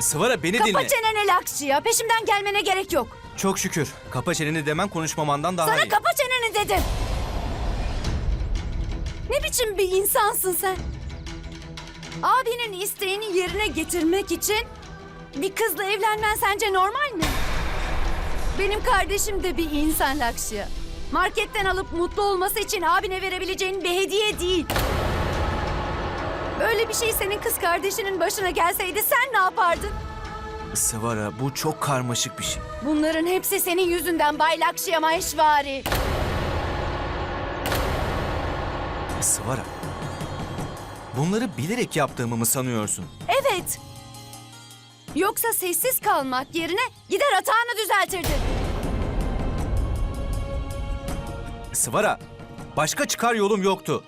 Sıvara beni Kapa dinle. çeneni Lakşya. Peşimden gelmene gerek yok. Çok şükür. Kapa çeneni demen konuşmamandan daha Sana iyi. kapa çeneni dedim. Ne biçim bir insansın sen? Abinin isteğini yerine getirmek için bir kızla evlenmen sence normal mi? Benim kardeşim de bir insan Lakşya. Marketten alıp mutlu olması için abine verebileceğin bir hediye değil. Böyle bir şey senin kız kardeşinin başına gelseydi sen ne yapardın? Sıvara bu çok karmaşık bir şey. Bunların hepsi senin yüzünden Bay Lakşya. Sıvara. Bunları bilerek yaptığımı mı sanıyorsun? Evet. Yoksa sessiz kalmak yerine gider hatağını düzeltirdin. Sıvara. Başka çıkar yolum yoktu.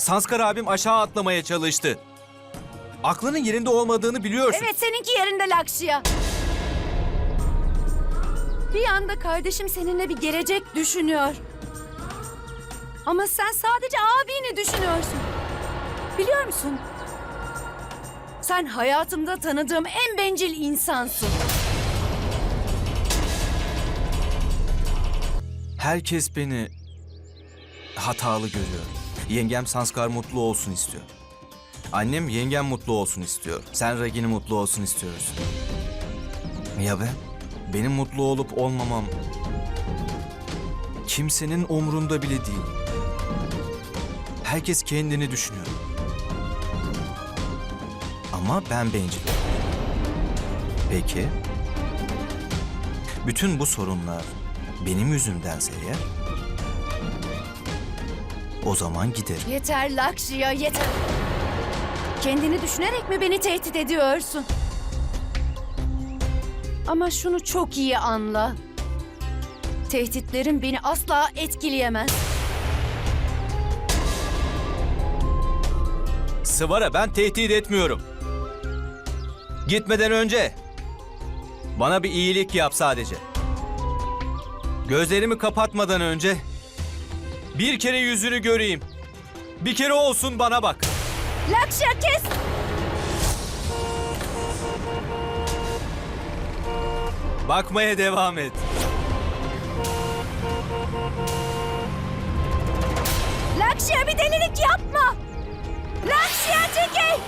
Sanskar abim aşağı atlamaya çalıştı. Aklının yerinde olmadığını biliyorsun. Evet seninki yerinde Lakşya. Bir anda kardeşim seninle bir gelecek düşünüyor. Ama sen sadece abini düşünüyorsun. Biliyor musun? Sen hayatımda tanıdığım en bencil insansın. Herkes beni hatalı görüyor. Yengem Sanskar mutlu olsun istiyor. Annem yengem mutlu olsun istiyor. Sen Ragini mutlu olsun istiyorsun. Ya ben? Benim mutlu olup olmamam kimsenin umrunda bile değil. Herkes kendini düşünüyor. Ama ben bencilim. Peki. Bütün bu sorunlar benim yüzümdense eğer o zaman giderim. Yeter Lakşya yeter. Kendini düşünerek mi beni tehdit ediyorsun? Ama şunu çok iyi anla. Tehditlerin beni asla etkileyemez. Sıvara ben tehdit etmiyorum. Gitmeden önce bana bir iyilik yap sadece. Gözlerimi kapatmadan önce bir kere yüzünü göreyim. Bir kere olsun bana bak. Lakşya kes! Bakmaya devam et. Lakşya bir delilik yapma! Lakşya çekil!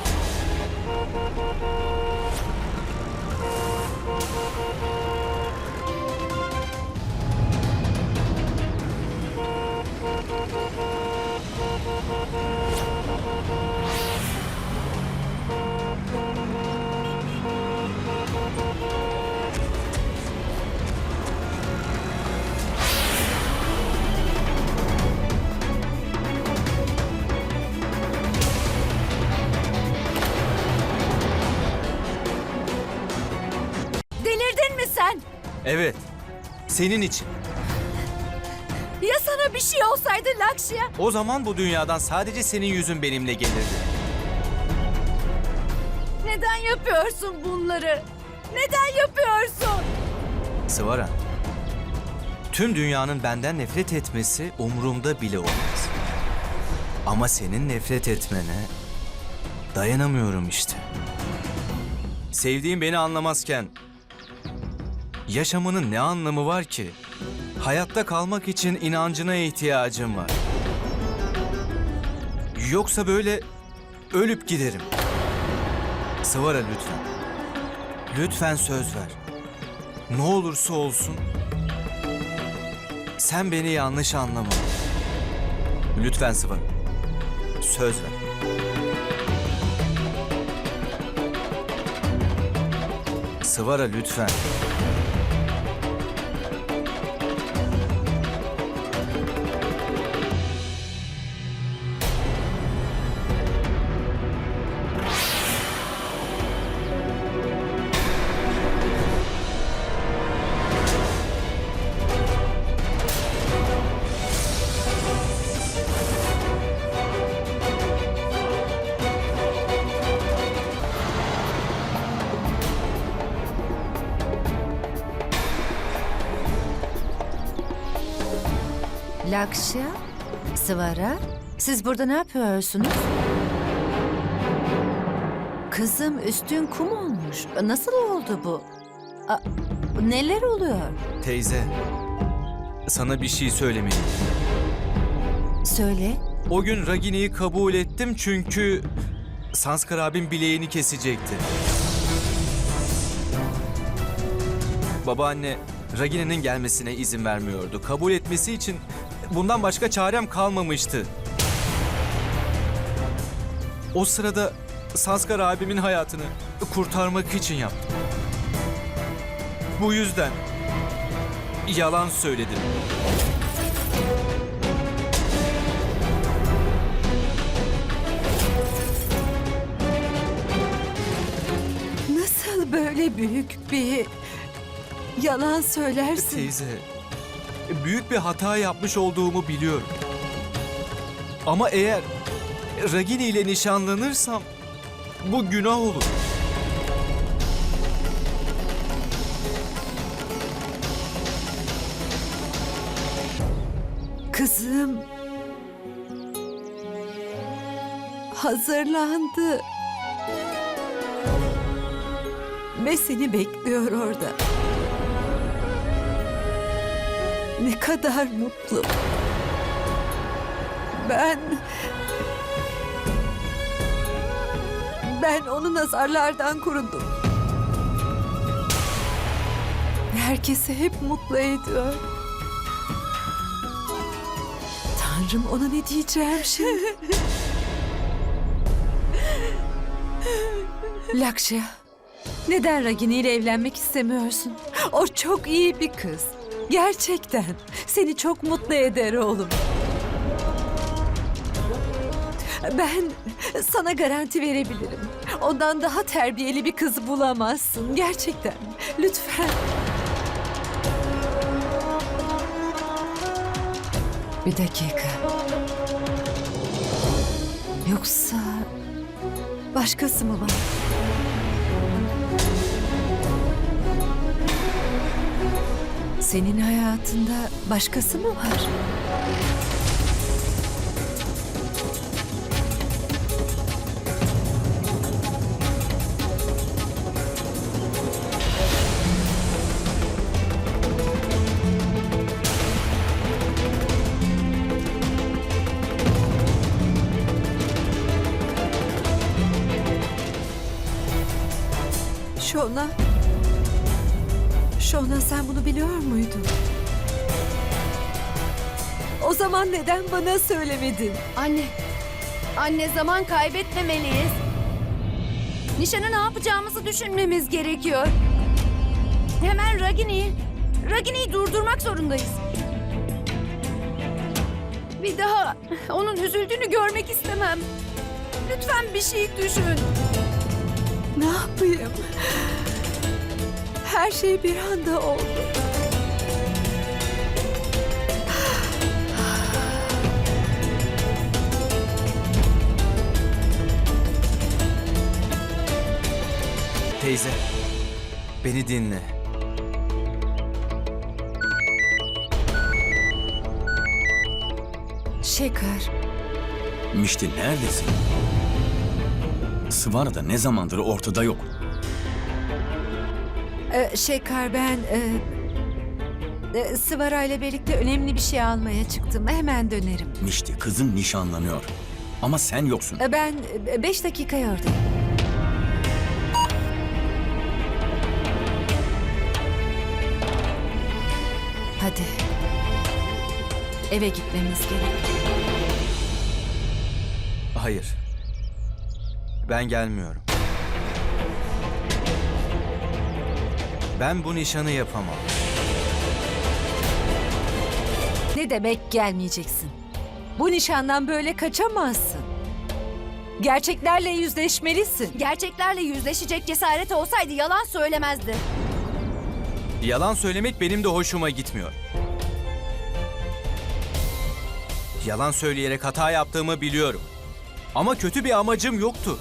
Delirdin mi sen? Evet. Senin için. Ya sana bir şey olsaydı Lakşya? O zaman bu dünyadan sadece senin yüzün benimle gelirdi. Neden yapıyorsun bunları? Neden yapıyorsun? Sıvara. Tüm dünyanın benden nefret etmesi umurumda bile olmaz. Ama senin nefret etmene dayanamıyorum işte. Sevdiğim beni anlamazken yaşamının ne anlamı var ki? Hayatta kalmak için inancına ihtiyacım var. Yoksa böyle ölüp giderim. Sıvara lütfen. Lütfen söz ver. Ne olursa olsun sen beni yanlış anlama. Lütfen Sıvara. Söz ver. Sıvara lütfen. Lakşya, Sıvara, siz burada ne yapıyorsunuz? Kızım üstün kum olmuş. Nasıl oldu bu? A, neler oluyor? Teyze, sana bir şey söylemeliyim. Söyle. O gün Ragini'yi kabul ettim çünkü Sanskar abim bileğini kesecekti. Babaanne Ragini'nin gelmesine izin vermiyordu. Kabul etmesi için bundan başka çarem kalmamıştı. O sırada Sanskar abimin hayatını kurtarmak için yaptım. Bu yüzden yalan söyledim. Nasıl böyle büyük bir yalan söylersin? Teyze, büyük bir hata yapmış olduğumu biliyorum. Ama eğer Ragini ile nişanlanırsam bu günah olur. Kızım hazırlandı. Ve seni bekliyor orada. Ne kadar mutlu. Ben... Ben onu nazarlardan korudum. Herkesi hep mutlu ediyor. Tanrım ona ne diyeceğim şimdi? Lakşya, neden Ragini ile evlenmek istemiyorsun? O çok iyi bir kız. Gerçekten. Seni çok mutlu eder oğlum. Ben sana garanti verebilirim. Ondan daha terbiyeli bir kız bulamazsın. Gerçekten. Lütfen. Bir dakika. Yoksa Başkası mı var? Senin hayatında başkası mı var? Şona. Şona sen bunu biliyor muydun? O zaman neden bana söylemedin? Anne, anne zaman kaybetmemeliyiz. Nişanı ne yapacağımızı düşünmemiz gerekiyor. Hemen Ragini'yi, Ragini'yi durdurmak zorundayız. Bir daha onun üzüldüğünü görmek istemem. Lütfen bir şey düşün. Ne yapayım? Her şey bir anda oldu. Teyze, beni dinle. Şeker, Mişti neredesin? Sıvara da ne zamandır ortada yok. E, Şeker ben e, e, Sıvara ile birlikte önemli bir şey almaya çıktım. Hemen dönerim. Mişti kızın nişanlanıyor. Ama sen yoksun. E, Ben e, beş dakikaya oradayım. hadi. Eve gitmemiz gerek. Hayır. Ben gelmiyorum. Ben bu nişanı yapamam. Ne demek gelmeyeceksin? Bu nişandan böyle kaçamazsın. Gerçeklerle yüzleşmelisin. Gerçeklerle yüzleşecek cesaret olsaydı yalan söylemezdi. Yalan söylemek benim de hoşuma gitmiyor. Yalan söyleyerek hata yaptığımı biliyorum. Ama kötü bir amacım yoktu.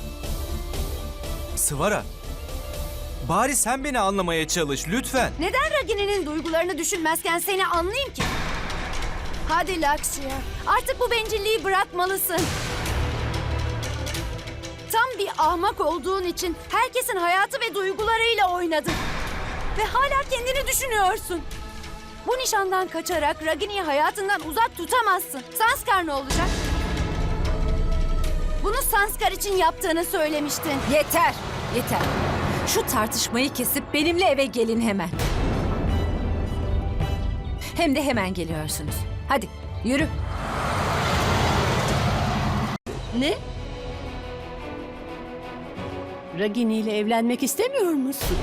Sıvara, bari sen beni anlamaya çalış lütfen. Neden Ragini'nin duygularını düşünmezken seni anlayayım ki? Hadi Lakşya, artık bu bencilliği bırakmalısın. Tam bir ahmak olduğun için herkesin hayatı ve duygularıyla oynadın. Ve hala kendini düşünüyorsun. Bu nişandan kaçarak Ragini'yi hayatından uzak tutamazsın. Sanskar ne olacak? Bunu Sanskar için yaptığını söylemiştin. Yeter, yeter. Şu tartışmayı kesip benimle eve gelin hemen. Hem de hemen geliyorsunuz. Hadi yürü. Ne? Ragini ile evlenmek istemiyor musun?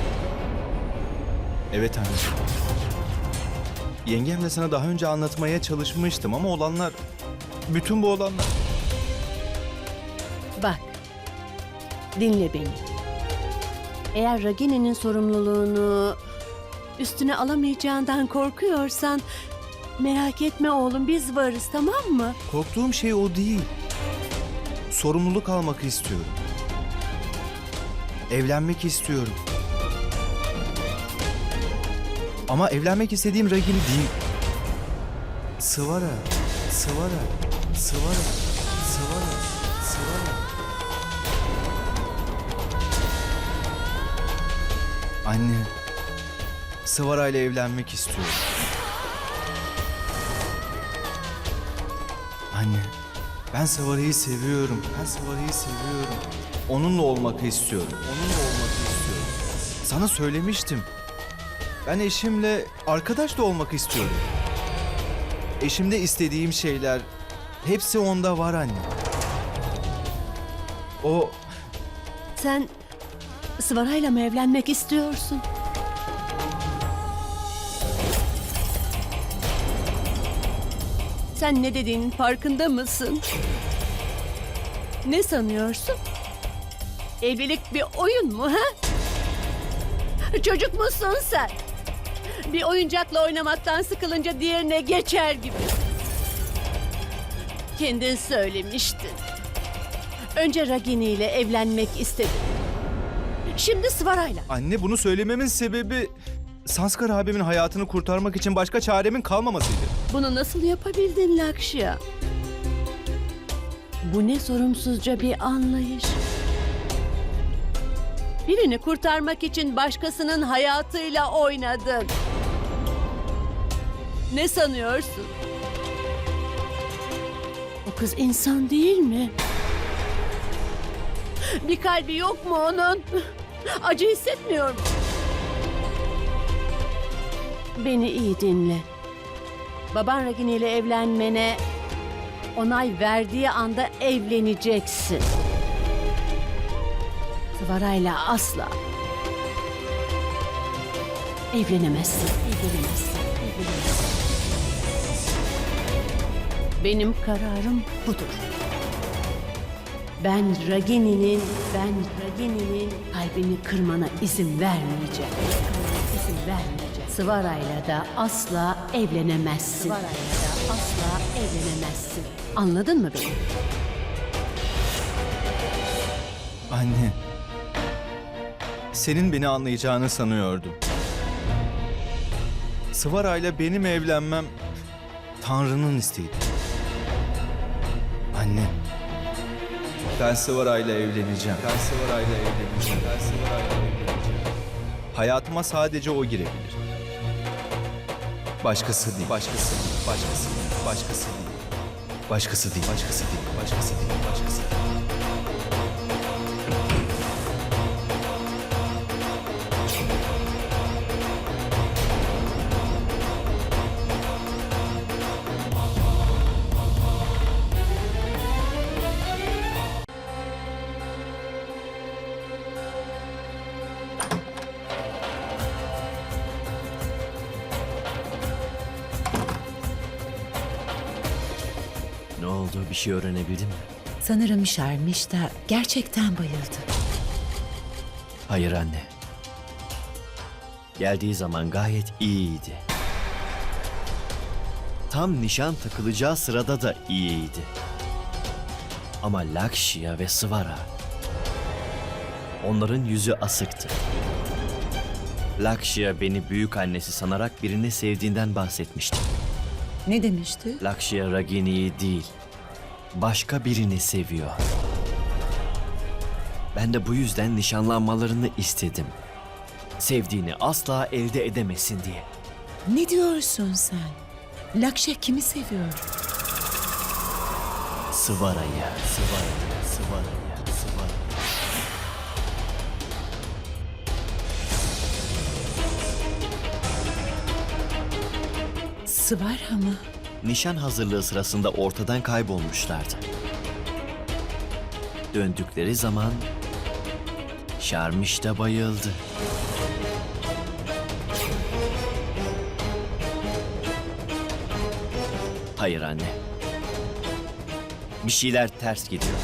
Evet anne. Yengemle sana daha önce anlatmaya çalışmıştım ama olanlar... Bütün bu olanlar... Bak. Dinle beni. Eğer Ragini'nin sorumluluğunu üstüne alamayacağından korkuyorsan merak etme oğlum biz varız tamam mı? Korktuğum şey o değil. Sorumluluk almak istiyorum. Evlenmek istiyorum. Ama evlenmek istediğim Ragini değil. Sıvara, Sıvara, Sıvara, Sıvara. Anne, Sıvara ile evlenmek istiyorum. Anne, ben Sıvara'yı seviyorum. Ben Sıvara'yı seviyorum. Onunla olmak istiyorum. Onunla olmak istiyorum. Sana söylemiştim. Ben eşimle arkadaş da olmak istiyorum. Eşimde istediğim şeyler hepsi onda var anne. O Sen Sıvara'yla mı evlenmek istiyorsun? Sen ne dediğinin farkında mısın? Ne sanıyorsun? Evlilik bir oyun mu ha? Çocuk musun sen? Bir oyuncakla oynamaktan sıkılınca diğerine geçer gibi. Kendin söylemiştin. Önce Ragini ile evlenmek istedin. Şimdi Svara'yla. anne bunu söylememin sebebi Sanskar abimin hayatını kurtarmak için başka çaremin kalmamasıydı. Bunu nasıl yapabildin Lakşya? Bu ne sorumsuzca bir anlayış. Birini kurtarmak için başkasının hayatıyla oynadın. Ne sanıyorsun? O kız insan değil mi? Bir kalbi yok mu onun? Acı hissetmiyor mu? Beni iyi dinle. Baban Ragini ile evlenmene onay verdiği anda evleneceksin. Sıvarayla asla evlenemezsin. Evlenemezsin. Evlenemezsin. Benim kararım budur. Ben Ragini'nin, ben Ragini'nin kalbini kırmana izin vermeyeceğim. Kırmana izin vermeyeceğim. Sıvarayla da asla evlenemezsin. Sıvarayla da asla evlenemezsin. Anladın mı beni? Anne. Senin beni anlayacağını sanıyordum. Sıvara ile benim evlenmem Tanrı'nın isteğiydi. Anne. İle evleneceğim. İle evleneceğim. İle evleneceğim. Hayatıma sadece o girebilir. Başkası değil. Başkası değil. Başkası değil. Başkası değil. Başkası değil. Başkası değil. Başkası değil. Başkası değil. Bir şey öğrenebildin mi? Sanırım Şarmiş da gerçekten bayıldı. Hayır anne. Geldiği zaman gayet iyiydi. Tam nişan takılacağı sırada da iyiydi. Ama Lakşya ve Svara onların yüzü asıktı. Lakşya beni büyük annesi sanarak birini sevdiğinden bahsetmişti. Ne demişti? Lakşya Ragini'yi değil, başka birini seviyor. Ben de bu yüzden nişanlanmalarını istedim. Sevdiğini asla elde edemesin diye. Ne diyorsun sen? Lakşa kimi seviyor? Sıvara'yı, Sıvara'yı, Sıvara'yı, Sıvara'yı. Sıvara mı? Nişan hazırlığı sırasında ortadan kaybolmuşlardı. Döndükleri zaman Şarmiş de bayıldı. Hayır anne. Bir şeyler ters gidiyor.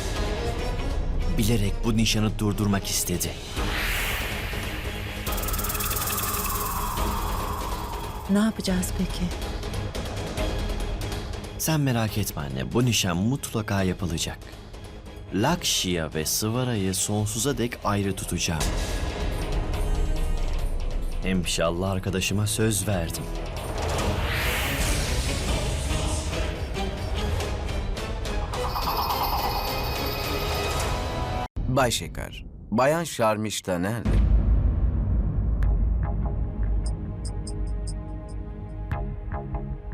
Bilerek bu nişanı durdurmak istedi. Ne yapacağız peki? Sen merak etme anne, bu nişan mutlaka yapılacak. Lakşya ve Sıvara'yı sonsuza dek ayrı tutacağım. İnşallah arkadaşıma söz verdim. Bay Şeker, Bayan Şarmişta nerede?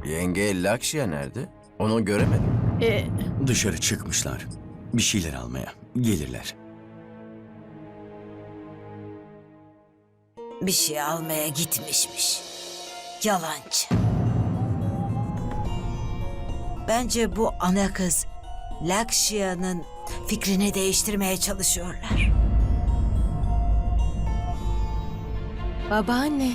Yenge Lakşya nerede? Onu göremedim. E, Dışarı çıkmışlar. Bir şeyler almaya. Gelirler. Bir şey almaya gitmişmiş. Yalancı. Bence bu ana kız Lakşia'nın fikrini değiştirmeye çalışıyorlar. Babaanne.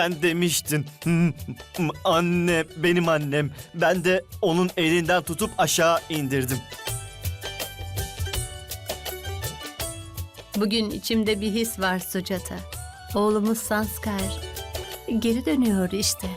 Sen demiştin. Anne, benim annem. Ben de onun elinden tutup aşağı indirdim. bugün içimde bir his var Sucata. Oğlumuz Sanskar. Geri dönüyor işte.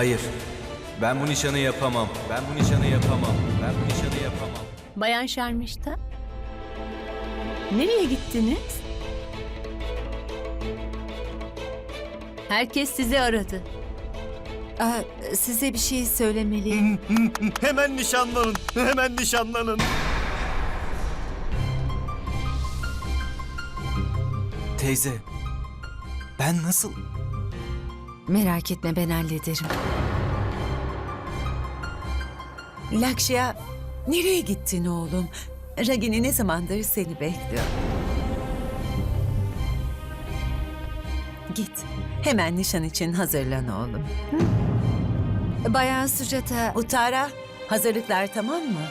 Hayır. Ben bu nişanı yapamam. Ben bu nişanı yapamam. Ben bu nişanı yapamam. Bayan Şarmişta. Nereye gittiniz? Herkes sizi aradı. Aa, size bir şey söylemeliyim. Hemen nişanlanın. Hemen nişanlanın. Teyze. Ben nasıl... Merak etme ben hallederim. Lakşya nereye gittin oğlum? Ragini ne zamandır seni bekliyor. Git. Hemen nişan için hazırlan oğlum. Bayan Sucata, Utara, hazırlıklar tamam mı?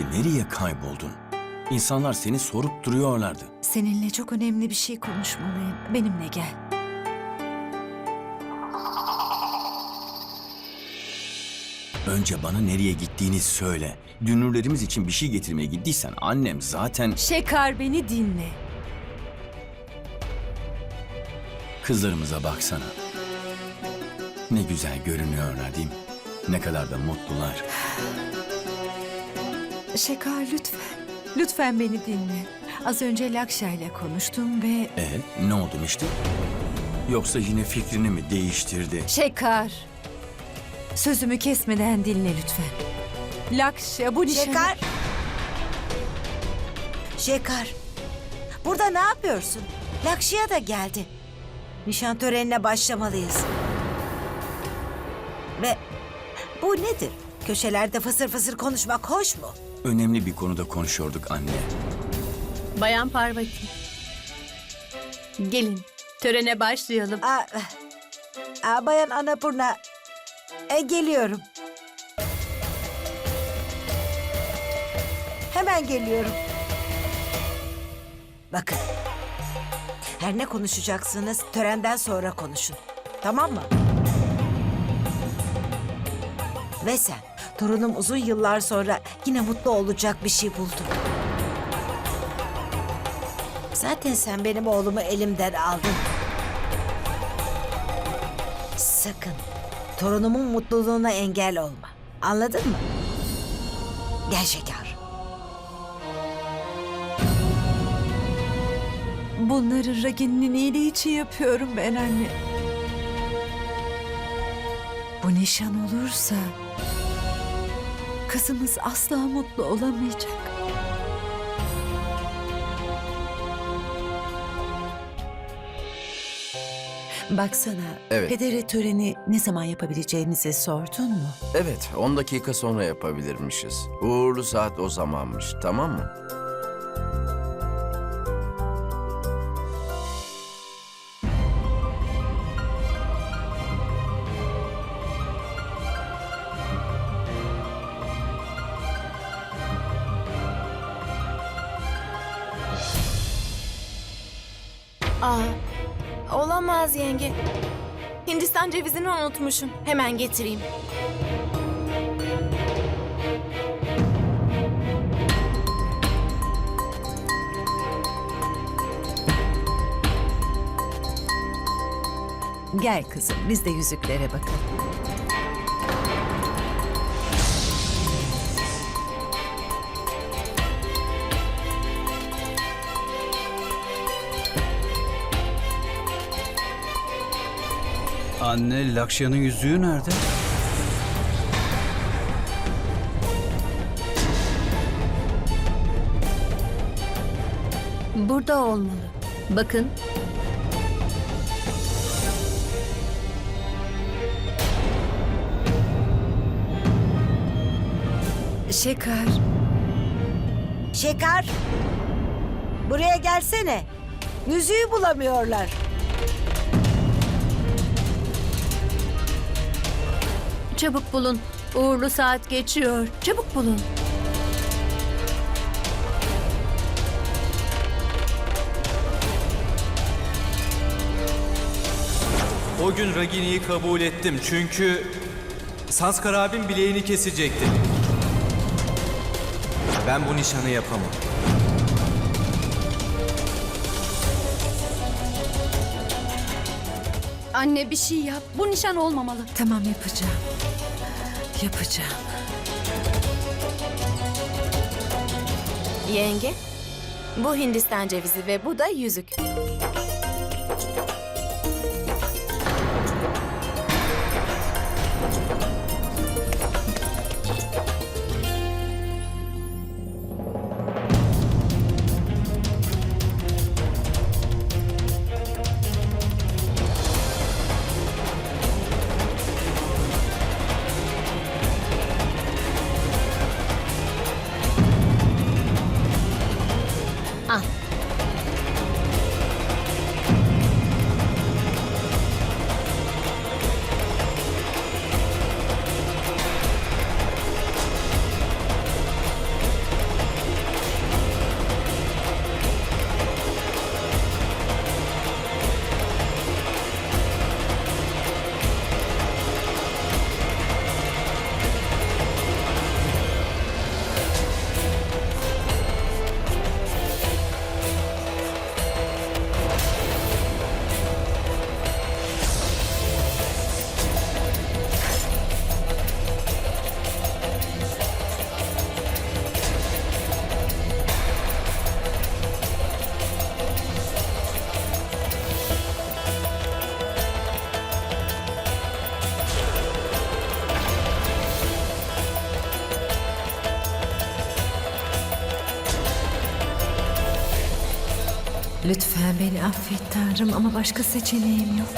Mişti nereye kayboldun? İnsanlar seni sorup duruyorlardı. seninle çok önemli bir şey konuşmalıyım. Benimle gel. Önce bana nereye gittiğini söyle. Dünürlerimiz için bir şey getirmeye gittiysen annem zaten Şekar beni dinle. kızlarımıza baksana. Ne güzel görünüyor Nadim. Ne kadar da mutlular. Şekar lütfen. Lütfen beni dinle. Az önce Lakşa ile konuştum ve... E ne oldu Mişti? Yoksa yine fikrini mi değiştirdi? Şekar. Sözümü kesmeden dinle lütfen. Lakşa bu nişanı... Şekar. Şekar. Burada ne yapıyorsun? Lakşya da geldi. Nişan törenine başlamalıyız. Ve bu nedir? Köşelerde fısır fısır konuşmak hoş mu? Önemli bir konuda konuşuyorduk anne. Bayan Parvati. Gelin törene başlayalım. Aa, aa, Bayan Anapurna. E, geliyorum. Hemen geliyorum. Bakın. Her ne konuşacaksınız törenden sonra konuşun. Tamam mı? Ve sen torunum uzun yıllar sonra yine mutlu olacak bir şey buldu. Zaten sen benim oğlumu elimden aldın. Sakın torunumun mutluluğuna engel olma. Anladın mı? Gel şeker. Bunları Ragin'in iyiliği için yapıyorum ben anne. Bu nişan olursa... Kızımız asla mutlu olamayacak. Baksana, Evet. pedere töreni ne zaman yapabileceğimizi sordun mu? Evet, 10 dakika sonra yapabilirmişiz. Uğurlu saat o zamanmış, tamam mı? Unutmuşum. Hemen getireyim. Gel kızım, biz de yüzüklere bakalım. Anne Lakşya'nın yüzüğü nerede? Burada olmalı. Bakın. Şekar. Şeker. Buraya gelsene. Yüzüğü bulamıyorlar. Çabuk bulun. Uğurlu saat geçiyor. Çabuk bulun. O gün Ragini'yi kabul ettim çünkü Sanskar abim bileğini kesecekti. Ben bu nişanı yapamam. Anne bir şey yap. Bu nişan olmamalı. Tamam yapacağım. Yapacağım. Yenge, bu Hindistan cevizi ve bu da yüzük. Affet Tanrım ama başka seçeneğim yok.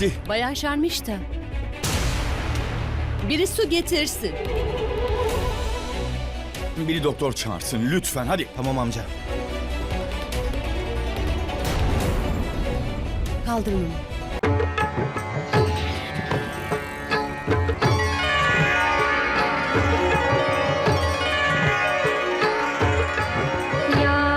Mişti. Bayan Şarmışta. Biri su getirsin. Biri doktor çağırsın lütfen hadi. Tamam amca. Kaldırın onu.